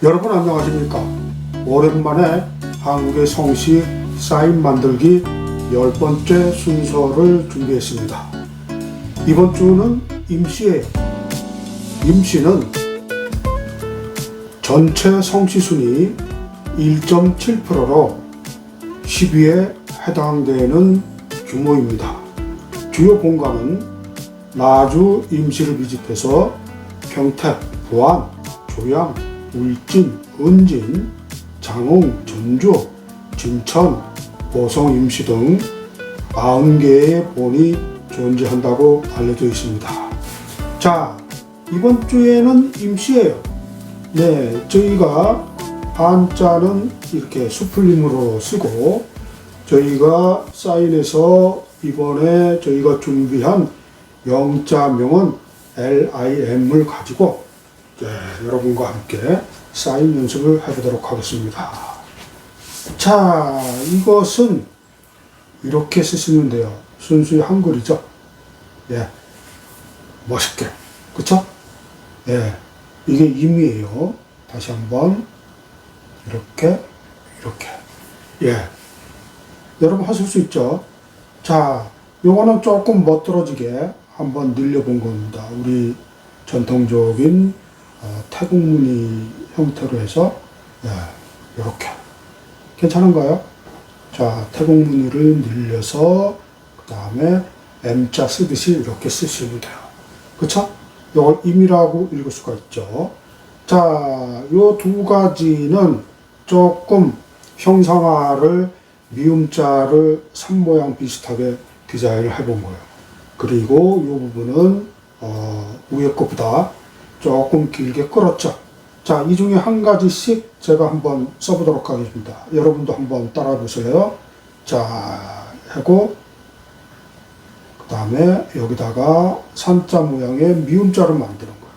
여러분 안녕하십니까? 오랜만에 한국의 성시 사인 만들기 열 번째 순서를 준비했습니다. 이번 주는 임시예요. 임시는 전체 성시 순위 1.7%로 10위에 해당되는 규모입니다. 주요 본관은 나주 임시를 비집해서 평택, 부안, 조양, 울진, 은진, 장흥, 전주, 진천, 보성 임시 등 90개의 본이 존재한다고 알려져 있습니다. 자, 이번 주에는 임시예요. 네, 저희가 한자는 이렇게 수풀림으로 쓰고 저희가 사인해서 이번에 저희가 준비한 영자명은 LIM을 가지고 네, 여러분과 함께 사인 연습을 해보도록 하겠습니다. 자, 이것은 이렇게 쓰시면 돼요. 순수히 한글이죠. 예, 멋있게, 그쵸? 예, 이게 임이에요. 다시 한번 이렇게, 이렇게. 예, 여러분 하실 수 있죠? 자, 요거는 조금 멋들어지게 한번 늘려본 겁니다. 우리 전통적인 어, 태국무늬 형태로 해서 예, 이렇게 괜찮은가요? 자, 태국무늬를 늘려서 그 다음에 M자 쓰듯이 이렇게 쓰시면 돼요. 그쵸? 이걸 임이라고 읽을 수가 있죠. 자, 요 두 가지는 조금 형상화를 미음자를 산 모양 비슷하게 디자인을 해본 거예요. 그리고 이 부분은 어, 위에 것보다 조금 길게 끌었죠. 자, 이 중에 한 가지씩 제가 한번 써보도록 하겠습니다. 여러분도 한번 따라 보실래요? 자, 하고 그 다음에 여기다가 산자 모양의 미음자를 만드는 거예요.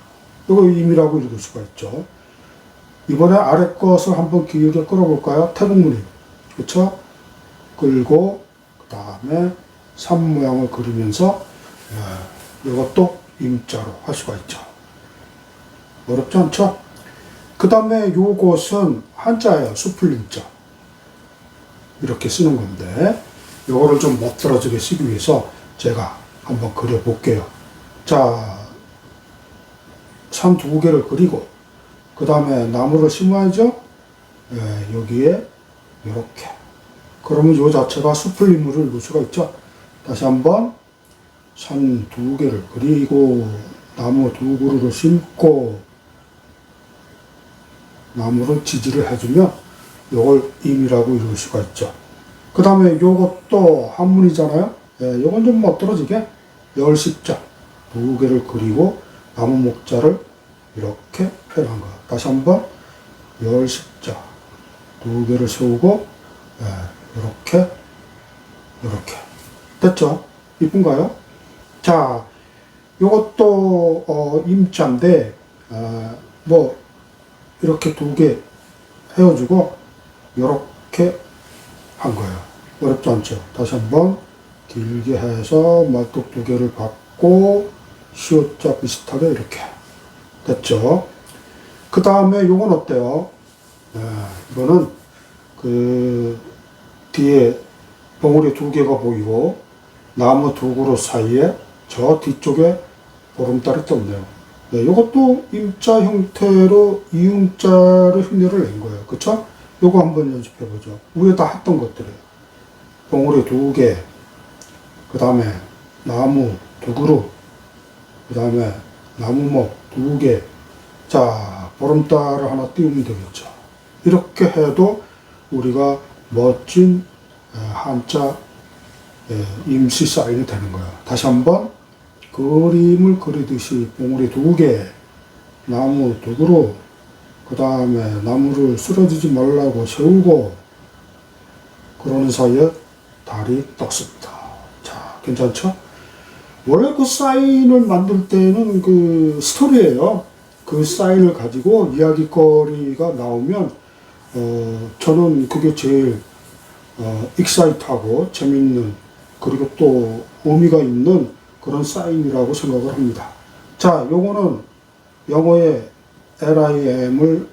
이거 임이라고 읽을 수가 있죠. 이번에 아래 것을 한번 길게 끌어볼까요? 태국무늬. 그쵸? 끌고 그 다음에 산 모양을 그리면서 예, 이것도 임자로 할 수가 있죠. 어렵지 않죠? 그 다음에 요것은 한자예요. 수풀림자. 이렇게 쓰는 건데 요거를 좀 멋들어지게 쓰기 위해서 제가 한번 그려볼게요. 자, 산 두 개를 그리고 그 다음에 나무를 심어야죠. 예, 여기에 이렇게 그러면 요 자체가 수풀림물을 넣을 수가 있죠. 다시 한번 산 두 개를 그리고 나무 두 그루를 심고 나무를 지지를 해주면 요걸 임이라고 이룰 수가 있죠. 그 다음에 요것도 한문이잖아요. 예, 요건 좀 멋들어지게 열십자 두 개를 그리고 나무 목자를 이렇게 표현한 거. 다시 한번 열십자 두 개를 세우고 예, 이렇게 이렇게 됐죠? 이쁜가요? 자, 요것도 어, 임자인데 어, 뭐 이렇게 두 개 헤어주고 이렇게 한 거예요. 어렵지 않죠? 다시 한번 길게 해서 말뚝 두 개를 받고 시옷자 비슷하게 이렇게 됐죠? 그 다음에 요건 어때요? 네, 이거는 그 뒤에 봉우리 두 개가 보이고 나무 두 그루 사이에 저 뒤쪽에 보름달이 떴네요. 네, 이것도 임자 형태로 이음자를 흉내를 낸 거예요. 그쵸? 요거 한번 연습해 보죠. 위에 다 했던 것들이에요. 봉우리 두 개, 그 다음에 나무 두 그루, 그 다음에 나무목 두 개. 자, 보름달을 하나 띄우면 되겠죠. 이렇게 해도 우리가 멋진 에, 한자 에, 임시 사인이 되는 거예요. 다시 한번 그림을 그리듯이 봉우리 두 개, 나무 두 그루, 그 다음에 나무를 쓰러지지 말라고 세우고 그러는 사이에 달이 떴습니다. 자, 괜찮죠? 원래 그 사인을 만들 때는 그 스토리예요. 그 사인을 가지고 이야기거리가 나오면 어, 저는 그게 제일 어, 익사이트하고 재밌는 그리고 또 의미가 있는 그런 사인이라고 생각을 합니다. 자, 요거는 영어의 LIM을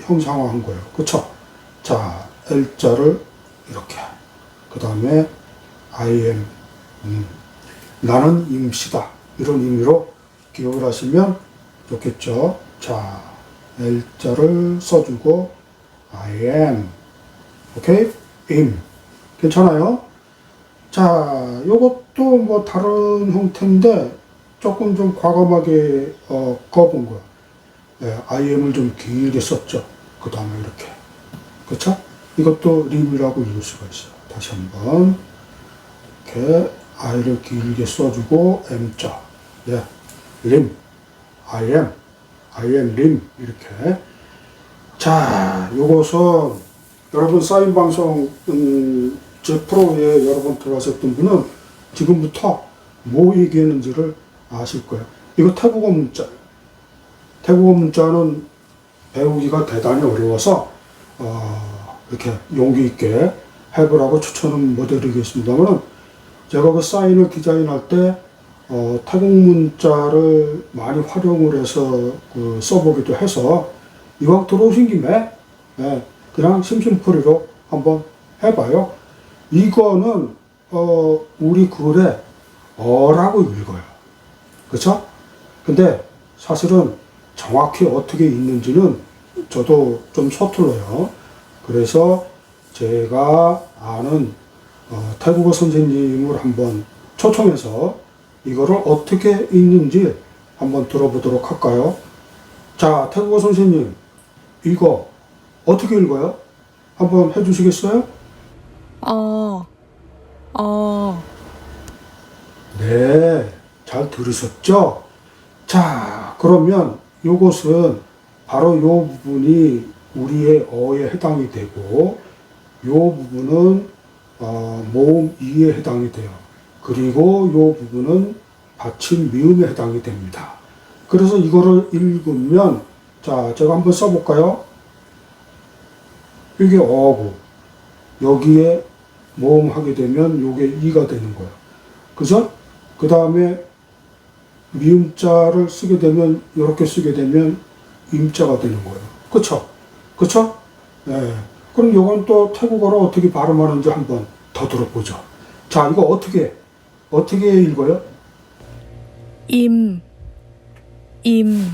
형상화한 거예요. 그쵸? 자, L자를 이렇게. 그 다음에 I am. 음, 나는 임시다. 이런 의미로 기억을 하시면 좋겠죠. 자, L자를 써주고 I am. 오케이? im. 괜찮아요? 자, 요것도 뭐 다른 형태인데 조금 좀 과감하게 어, 꺼본 거야. 예, IM을 좀 길게 썼죠. 그 다음에 이렇게. 그쵸? 이것도 림이라고 읽을 수가 있어요. 다시 한번. 이렇게 I를 길게 써주고 M자. 예, 림. I am. I am 림. 이렇게. 자, 요것은 여러분 사인 방송 음, 제 프로에 여러 번 들어가셨던 분은 지금부터 뭐 얘기했는지를 아실 거예요. 이거 태국어 문자. 태국어 문자는 배우기가 대단히 어려워서 어, 이렇게 용기 있게 해보라고 추천은 못 드리겠습니다만 제가 그 사인을 디자인할 때 어, 태국 문자를 많이 활용을 해서 그 써보기도 해서 이왕 들어오신 김에 예, 그냥 심심풀이로 한번 해봐요. 이거는 어, 우리 글에 어라고 읽어요. 그렇죠? 근데 사실은 정확히 어떻게 읽는지는 저도 좀 서툴러요. 그래서 제가 아는 어, 태국어 선생님을 한번 초청해서 이거를 어떻게 읽는지 한번 들어보도록 할까요? 자, 태국어 선생님, 이거 어떻게 읽어요? 한번 해주시겠어요? 어, 어, 네, 잘 들으셨죠? 자, 그러면 요것은 바로 요 부분이 우리의 어에 해당이 되고, 요 부분은 어, 모음 이에 해당이 돼요. 그리고 요 부분은 받침 미음에 해당이 됩니다. 그래서 이거를 읽으면, 자, 제가 한번 써볼까요? 이게 어고, 여기에 모음하게 되면 요게 이가 되는 거예요. 그죠? 그 다음에 미음자를 쓰게 되면 이렇게 쓰게 되면 임자가 되는 거예요. 그쵸? 그쵸? 네. 그럼 요건 또 태국어로 어떻게 발음하는지 한번 더 들어보죠. 자, 이거 어떻게, 어떻게 읽어요? 임, 임,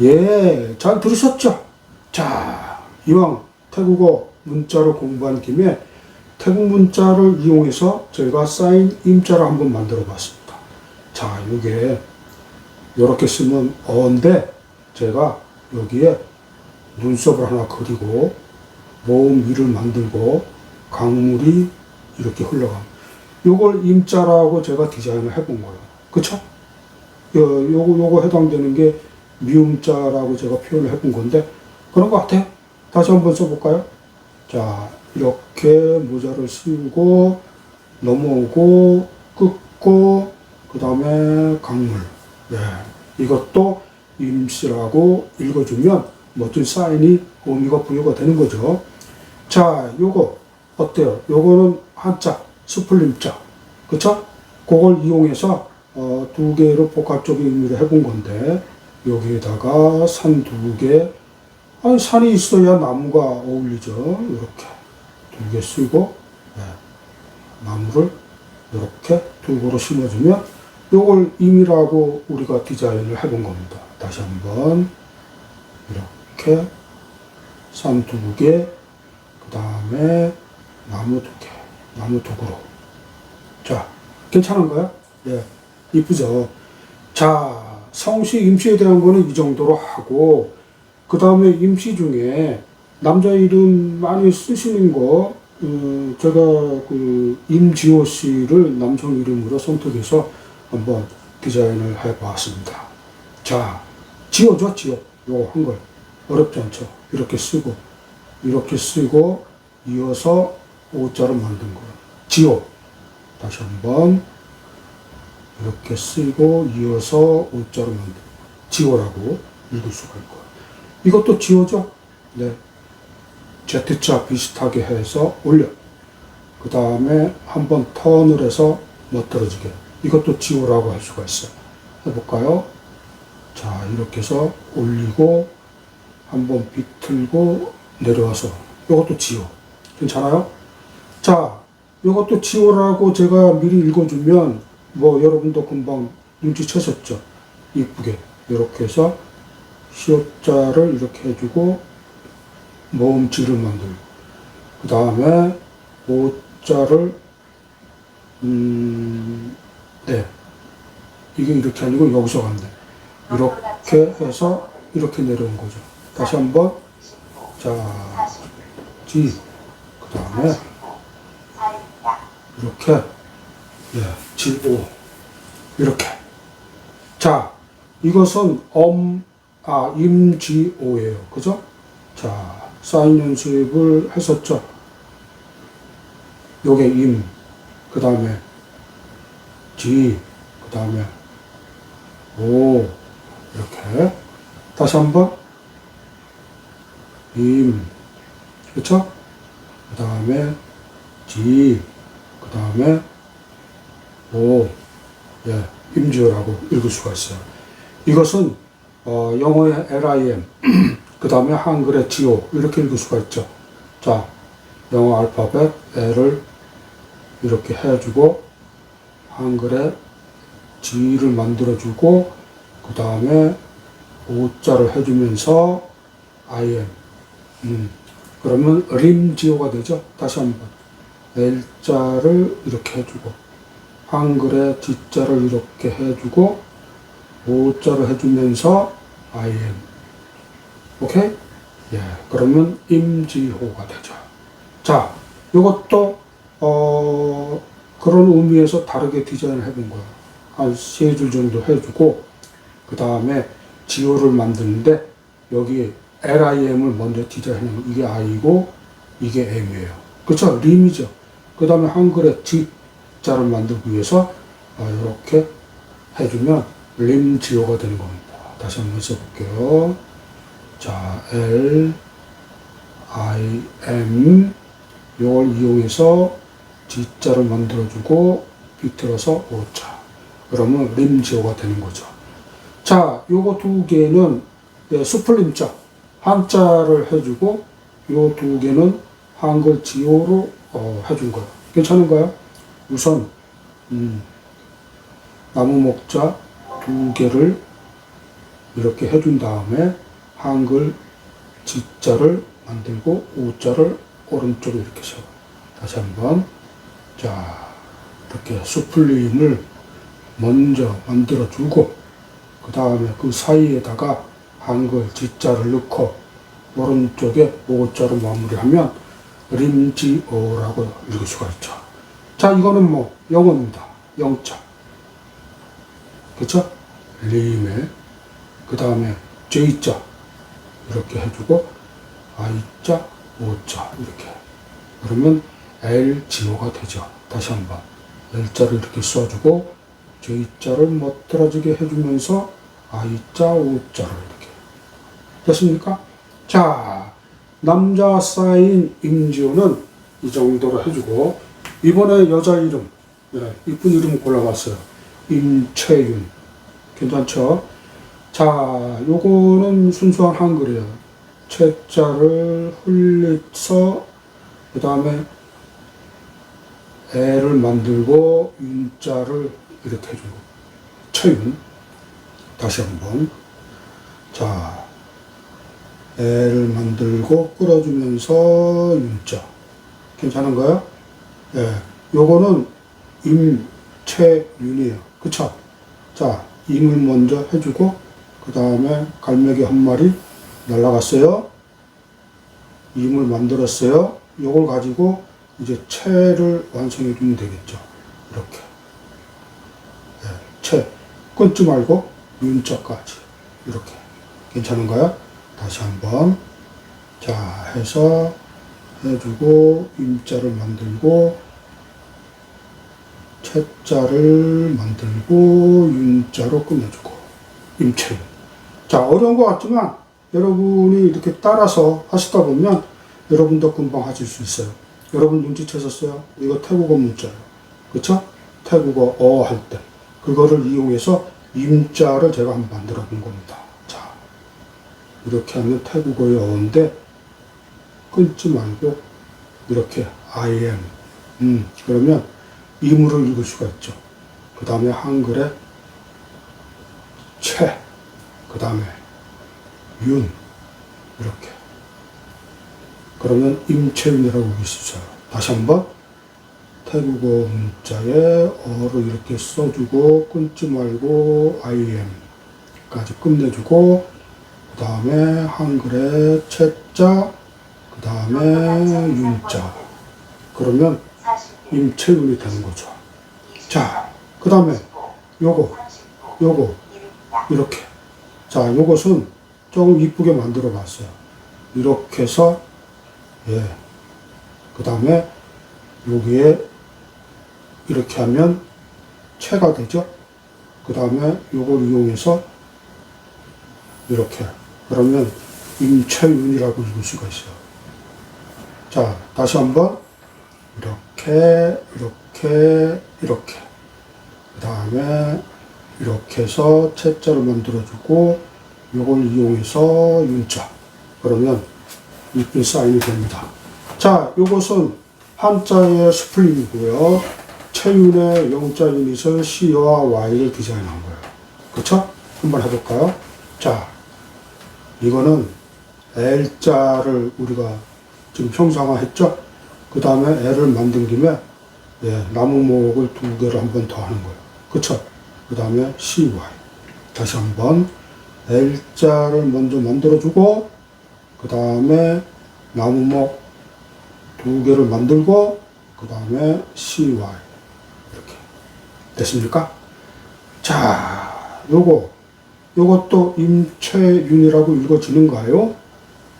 예, 잘 들으셨죠? 자, 이왕 태국어 문자를 공부한 김에 태국 문자를 이용해서 저희가 사인 임자를 한번 만들어 봤습니다. 자, 이게 이렇게 쓰면 어인데 제가 여기에 눈썹을 하나 그리고 모음 위를 만들고 강물이 이렇게 흘러갑니다. 요걸 임자라고 제가 디자인을 해본 거예요. 그쵸? 요, 요거, 요거 해당되는 게 미음자라고 제가 표현을 해본 건데, 그런 것 같아요. 다시 한번 써볼까요? 자, 이렇게 모자를 씌우고, 넘어오고, 끊고, 그 다음에 강물. 네. 이것도 임시라고 읽어주면 멋진 사인이 의미가 부여가 되는 거죠. 자, 요거 어때요? 요거는 한자, 스플림자. 그쵸? 그걸 이용해서 어, 두 개로 복합적인 의미를 해본 건데 여기에다가 산 두 개. 아니 산이 있어야 나무가 어울리죠. 이렇게 두개 쓰고 네. 나무를 이렇게 두 그루 심어주면 요걸 임이라고 우리가 디자인을 해본 겁니다. 다시 한번 이렇게 산 두 개, 그 다음에 나무 두 개, 나무 두 그루. 자, 괜찮은가요? 예, 이쁘죠? 자, 성씨 임시에 대한 거는 이 정도로 하고, 그 다음에 임시 중에 남자 이름 많이 쓰시는 거, 어, 제가 그 임지호 씨를 남성 이름으로 선택해서 한번 디자인을 해봤습니다. 자, 지호죠, 지호. 요거 한 걸. 어렵지 않죠? 이렇게 쓰고, 이렇게 쓰고, 이어서 오자를 만든 거예요. 지호. 다시 한번 이렇게 쓰고 이어서 오자로 만든 지호라고 읽을 수가 있고요. 이것도 지호죠? 네. Z자 비슷하게 해서 올려. 그 다음에 한번 턴을 해서 멋들어지게. 이것도 지호라고 할 수가 있어요. 해볼까요? 자, 이렇게 해서 올리고 한번 비틀고 내려와서 이것도 지워. 괜찮아요? 자, 이것도 지워라고 제가 미리 읽어주면 뭐 여러분도 금방 눈치채셨죠? 이쁘게 이렇게 해서 시옷자를 이렇게 해주고 모음지를 만들고 그 다음에 오자를 음, 네. 이게 이렇게 아니고 여기서 갔네 이렇게 해서 이렇게 내려온 거죠. 다시 한번. 자지. 그 다음에 이렇게. 예, 지오. 이렇게. 자 이것은 엄, 아, 임지오예요. 그죠? 자, 사인 연습을 했었죠. 요게 임, 그 다음에 지, 그 다음에 오, 이렇게. 다시 한 번. 임, 그쵸? 그 다음에 지, 그 다음에 오, 예, 임지오라고 읽을 수가 있어요. 이것은 어, 영어의 LIM, 그 다음에 한글의 GO 이렇게 읽을 수가 있죠. 자, 영어 알파벳 L을 이렇게 해주고 한글의 G를 만들어주고 그 다음에 O자를 해주면서 IM 음, 그러면 림지오가 되죠. 다시 한번 L자를 이렇게 해주고 한글의 G자를 이렇게 해주고 오자를 해주면서 IM. 오케이? 예, 그러면 임지호가 되죠. 자, 이것도, 어, 그런 의미에서 다르게 디자인을 해본 거야. 한 세 줄 정도 해주고, 그 다음에 지호를 만드는데, 여기 LIM을 먼저 디자인하면 이게 I고, 이게 M이에요. 그쵸? 림이죠. 그 다음에 한글에 G자를 만들기 위해서, 어, 이렇게 해주면, 림지오가 되는 겁니다. 다시 한번 써볼게요. 자, L, I, M, 이걸 이용해서 G자를 만들어주고, 비틀어서 O자. 그러면 림지오가 되는 거죠. 자, 요거 두 개는 예, 수플림자, 한자를 해주고, 요 두 개는 한글 지오로 어, 해준 거예요. 괜찮은가요? 우선, 음, 나무 목자, 두 개를 이렇게 해준 다음에 한글 지자를 만들고 우자를 오른쪽에 이렇게 세워. 다시 한번. 자, 이렇게 수플림을 먼저 만들어 주고, 그 다음에 그 사이에다가 한글 지자를 넣고, 오른쪽에 오자로 마무리하면 림지오라고 읽을 수가 있죠. 자, 이거는 뭐 영어입니다. 영자. 그쵸? 림에 그 다음에 J자 이렇게 해주고 I자, O자 이렇게 그러면 LGO가 되죠. 다시 한 번 L자를 이렇게 써주고 J자를 멋들어지게 해주면서 I자, O자를 이렇게 됐습니까? 자 남자 사인 임지호는 이 정도로 해주고 이번에 여자 이름 네, 이쁜 이름 골라봤어요. 임채윤 괜찮죠? 자, 요거는 순수한 한글이에요. 채자를 흘려서 그 다음에 애를 만들고 윤자를 이렇게 해주고 채윤 다시 한번 자 애를 만들고 끌어주면서 윤자 괜찮은가요? 예, 요거는 임채윤이에요. 그쵸? 자, 임을 먼저 해주고, 그 다음에 갈매기 한 마리 날라갔어요. 임을 만들었어요. 요걸 가지고 이제 채를 완성해 주면 되겠죠. 이렇게. 예, 채. 끊지 말고 윤자까지. 이렇게. 괜찮은가요? 다시 한번. 자, 해서 해주고, 임자를 만들고, 채자를 만들고 윤자로 끝내주고 임채. 자 어려운 것 같지만 여러분이 이렇게 따라서 하시다 보면 여러분도 금방 하실 수 있어요. 여러분 눈치채셨어요? 이거 태국어 문자예요. 그쵸? 태국어 어 할 때. 그거를 이용해서 임자를 제가 한번 만들어 본 겁니다. 자, 이렇게 하면 태국어의 어인데 끊지 말고 이렇게 I am 음, 그러면 임으로 읽을 수가 있죠. 그 다음에 한글에 채, 그 다음에 윤 이렇게 그러면 임채윤이라고 읽을 수 있어요. 다시 한번 태국어 문자에 어를 이렇게 써주고 끊지 말고 I am까지 끝내주고 그 다음에 한글에 채자 그 다음에 윤자 그러면 임채윤이 되는 거죠. 자, 그 다음에 요거 요거 이렇게 자 요것은 조금 이쁘게 만들어 봤어요. 이렇게 해서 예. 그 다음에 여기에 이렇게 하면 채가 되죠. 그 다음에 요걸 이용해서 이렇게 그러면 임채윤이라고 읽을 수가 있어요. 자, 다시 한번 이렇게 이렇게 이렇게 그 다음에 이렇게 해서 채자를 만들어주고 요걸 이용해서 윤자 그러면 이쁜 사인이 됩니다. 자, 요것은 한자의 스플링이고요. 채윤의 영자 유닛을 C와 Y를 디자인한 거예요. 그쵸? 한번 해볼까요? 자, 이거는 L자를 우리가 지금 형상화했죠? 그 다음에 L을 만든 김에 예, 나무 목을 두 개를 한 번 더 하는 거예요. 그쵸? 그 다음에 CY. 다시 한 번 L자를 먼저 만들어주고, 그 다음에 나무 목 두 개를 만들고, 그 다음에 CY. 이렇게. 됐습니까? 자, 요거, 요것도 임채윤이라고 읽어지는가요?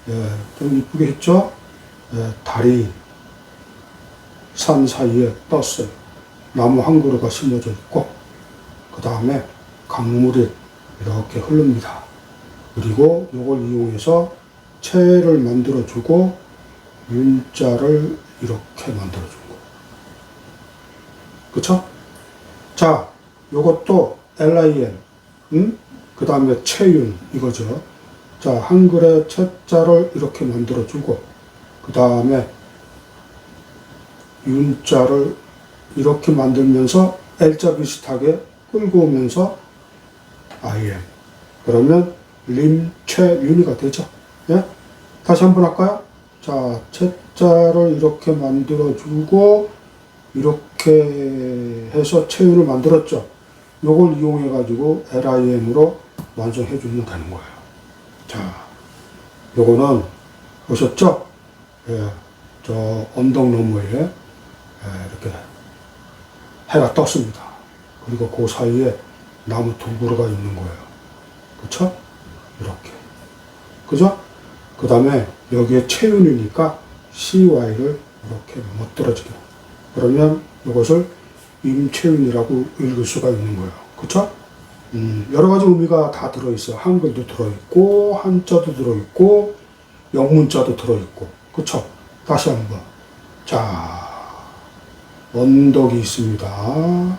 예, 좀 이쁘게 했죠? 예, 달이 산 사이에 떴어요. 나무 한 그루가 심어져 있고, 그 다음에 강물이 이렇게 흐릅니다. 그리고 이걸 이용해서 채를 만들어주고, 윤자를 이렇게 만들어주고. 그쵸? 자, 요것도 LIN, 음? 그 다음에 채윤, 이거죠. 자, 한글의 채자를 이렇게 만들어주고, 그 다음에 윤자를 이렇게 만들면서 L자 비슷하게 끌고 오면서 IM. 그러면 림채윤이가 되죠. 예? 다시 한번 할까요? 자, 채자를 이렇게 만들어주고, 이렇게 해서 채윤을 만들었죠. 요걸 이용해가지고 LIM으로 완성해주면 되는 거예요. 자, 요거는 보셨죠? 예, 저 언덕 너머에 예, 이렇게 해가 떴습니다. 그리고 그 사이에 나무 두 그루가 있는 거예요. 그쵸? 이렇게. 그죠? 그 다음에 여기에 채윤이니까 CY를 이렇게 멋들어지게. 그러면 이것을 임채윤이라고 읽을 수가 있는 거예요. 그쵸? 음, 여러 가지 의미가 다 들어있어요. 한글도 들어있고, 한자도 들어있고, 영문자도 들어있고. 그쵸? 다시 한 번. 자, 언덕이 있습니다.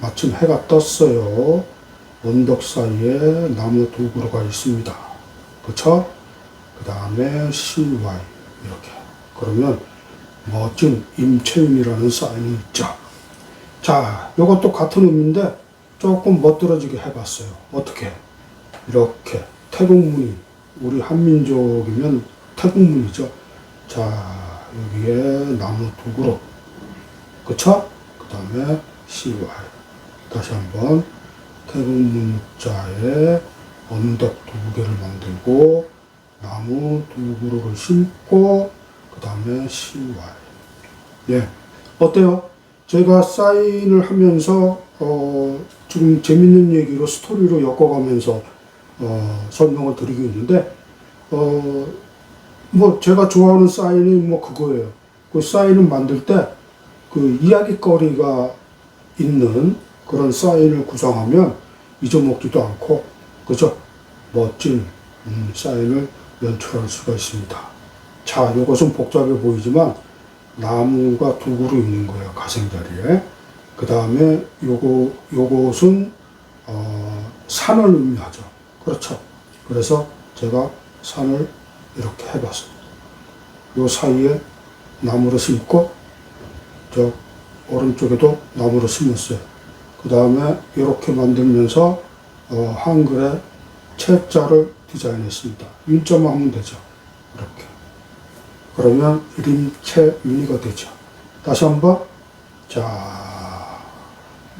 마침 해가 떴어요. 언덕 사이에 나무 두 그루가 있습니다. 그쵸? 그 다음에 CY. 이렇게. 그러면 멋진 임채윤이라는 사인이 있죠. 자, 이것도 같은 의미인데 조금 멋들어지게 해봤어요. 어떻게? 이렇게 태국문이 우리 한민족이면 태국문이죠. 자, 여기에 나무 두 그루. 그쵸? 그 다음에 CY. 다시 한번 태국 문자에 언덕 두 개를 만들고 나무 두 그루를 심고 그 다음에 CY. 예. 어때요? 제가 사인을 하면서 어, 지금 재밌는 얘기로 스토리로 엮어가면서 어, 설명을 드리고 있는데 어, 뭐 제가 좋아하는 사인이 뭐 그거예요. 그 사인을 만들 때 그 이야기거리가 있는 그런 사인을 구성하면 잊어먹지도 않고 그죠? 멋진 음, 사인을 연출할 수가 있습니다. 자, 이것은 복잡해 보이지만 나무가 두 그루 있는 거예요. 가생자리에. 그 다음에 요거 요것은 어, 산을 의미하죠. 그렇죠. 그래서 제가 산을 이렇게 해봤습니다. 요 사이에 나무를 심고 저 오른쪽에도 나무를 심었어요. 그 다음에 이렇게 만들면서 어, 한글에 채자를 디자인했습니다. 윤자만 하면 되죠. 이렇게. 그러면 림채윤이가 되죠. 다시 한번 자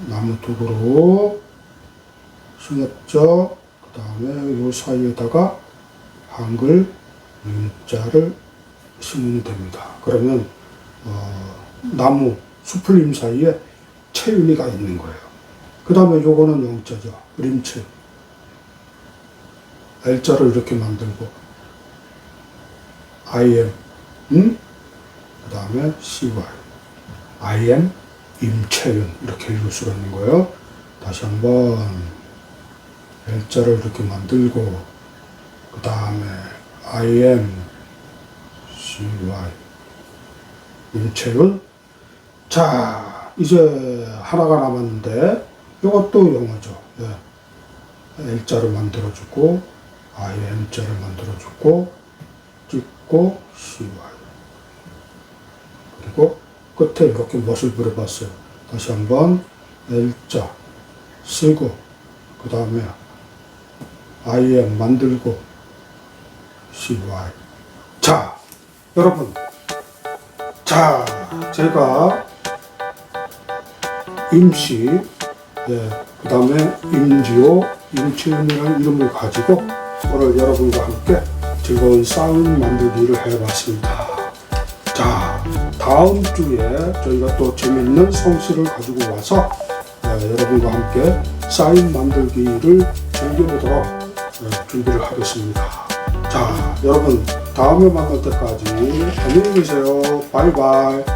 나무 두부로 심었죠. 그 다음에 요 사이에다가 한글 윤자를 심으면 됩니다. 그러면 어, 나무 수풀림 사이에 채윤이가 있는 거예요. 그 다음에 요거는 영자죠. 림채. L자를 이렇게 만들고 IM 음? 그 다음에 CY IM 임채윤 이렇게 읽을 수가 있는 거예요. 다시 한번 L자를 이렇게 만들고 그 다음에 IM CY 임채윤 자 이제 하나가 남았는데 이것도 영어죠. 예. L자를 만들어주고 IM자를 만들어주고 찍고 CY 그리고 끝에 이렇게 멋을 부려봤어요. 다시 한번 L자 쓰고 그 다음에 IM 만들고 CY 자 여러분 자 제가 임시 예, 그 다음에 임지호 임채윤이라는 이름을 가지고 오늘 여러분과 함께 즐거운 사운 만들기를 해봤습니다. 자, 다음 주에 저희가 또 재밌는 성씨를 가지고 와서 예, 여러분과 함께 사인 만들기를 즐겨보도록 예, 준비를 하겠습니다. 자, 여러분 다음에 만날 때까지 안녕히 계세요. 바이바이.